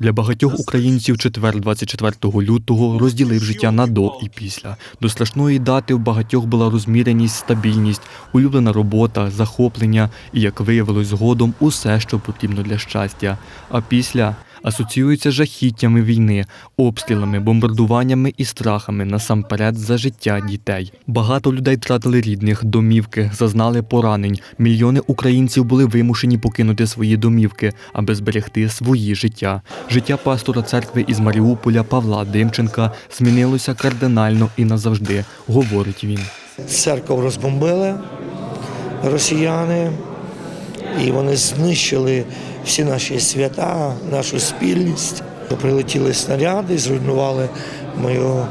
Для багатьох українців четвер 24 лютого розділив життя на до і після. До страшної дати в багатьох була розміреність, стабільність, улюблена робота, захоплення і, як виявилось згодом, усе, що потрібно для щастя. А після асоціюється жахіттями війни, обстрілами, бомбардуваннями і страхами насамперед за життя дітей. Багато людей втратили рідних, домівки, зазнали поранень. Мільйони українців були вимушені покинути свої домівки, аби зберегти свої життя. Життя пастора церкви із Маріуполя Павла Димченка змінилося кардинально і назавжди, говорить він. Церкву розбомбили росіяни, і вони знищили всі наші свята, нашу спільність. Прилетіли снаряди, зруйнували мою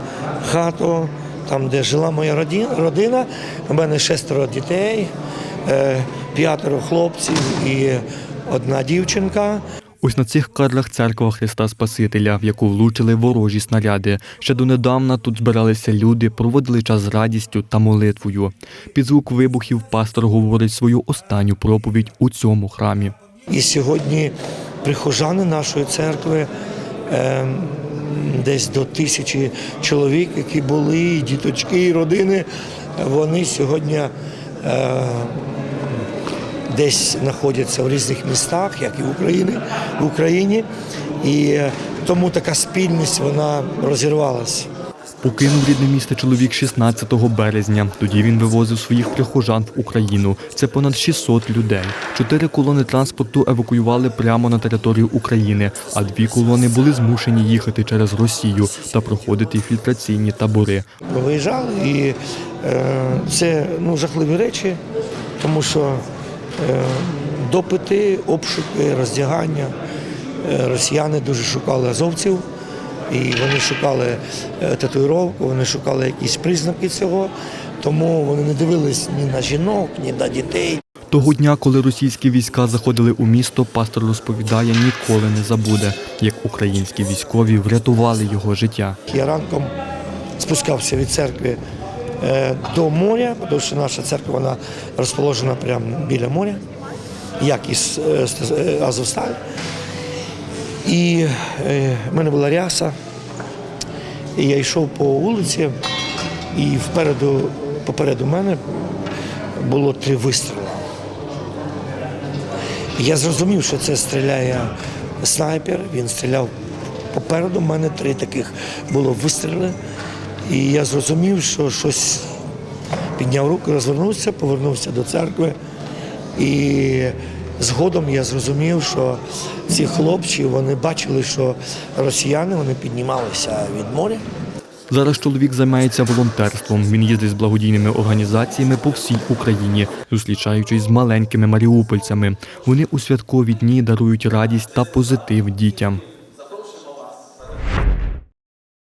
хату, там, де жила моя родина. У мене шестеро дітей, е, п'ятеро хлопців і одна дівчинка. Ось на цих кадрах церква Христа Спасителя, в яку влучили ворожі снаряди. Ще донедавна тут збиралися люди, проводили час з радістю та молитвою. Під звук вибухів пастор говорить свою останню проповідь у цьому храмі. І сьогодні прихожани нашої церкви е, десь до тисячі чоловік, які були, і діточки, і родини, вони сьогодні е, десь знаходяться в різних містах, як і в Україні, в Україні. І е, тому така спільність вона розірвалася. Покинув рідне місто чоловік 16 березня. Тоді він вивозив своїх прихожан в Україну. Це понад 600 людей. Чотири колони транспорту евакуювали прямо на територію України, а дві колони були змушені їхати через Росію та проходити фільтраційні табори. Виїжджали, і е, це ну, жахливі речі, тому що допити, обшуки, роздягання. Е, росіяни дуже шукали азовців, і вони шукали е, татуїровку, вони шукали якісь признаки цього, тому вони не дивились ні на жінок, ні на дітей. Того дня, коли російські війська заходили у місто, пастор розповідає, ніколи не забуде, як українські військові врятували його життя. Я ранком спускався від церкви е, до моря, тому що наша церква вона розположена прямо біля моря, як і с- е, е, Азовсталь. І е, в мене була ряса, і я йшов по вулиці, і впереду, попереду мене було три вистріли. Я зрозумів, що це стріляє снайпер. Він стріляв попереду мене три таких було вистріли. І я зрозумів, що щось підняв руку, розвернувся, повернувся до церкви. І згодом я зрозумів, що ці хлопці вони бачили, що росіяни вони піднімалися від моря. Зараз чоловік займається волонтерством. Він їздить з благодійними організаціями по всій Україні, зустрічаючись з маленькими маріупольцями. Вони у святкові дні дарують радість та позитив дітям.